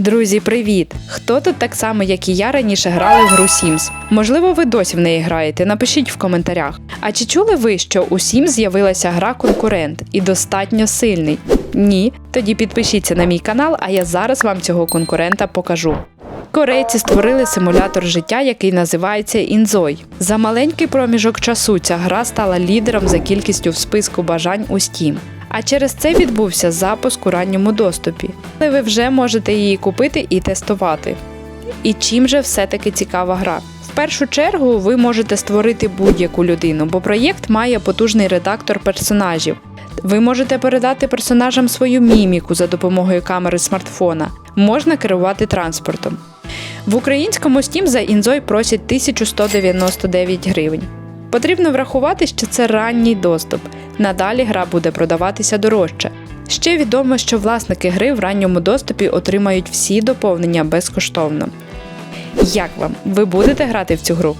Друзі, привіт! Хто тут так само, як і я раніше грали в гру Sims? Можливо, ви досі в неї граєте? Напишіть в коментарях. А чи чули ви, що у Sims з'явилася гра конкурент і достатньо сильний? Ні? Тоді підпишіться на мій канал, а я зараз вам цього конкурента покажу. Корейці створили симулятор життя, який називається Інзой. За маленький проміжок часу ця гра стала лідером за кількістю в списку бажань у Steam. А через це відбувся запуск у ранньому доступі. Але ви вже можете її купити і тестувати. І чим же все-таки цікава гра? В першу чергу ви можете створити будь-яку людину, бо проєкт має потужний редактор персонажів. Ви можете передати персонажам свою міміку за допомогою камери смартфона, можна керувати транспортом. В українському Steam за інзой просять 1199 гривень. Потрібно врахувати, що це ранній доступ. Надалі гра буде продаватися дорожче. Ще відомо, що власники гри в ранньому доступі отримають всі доповнення безкоштовно. Як вам? Ви будете грати в цю гру?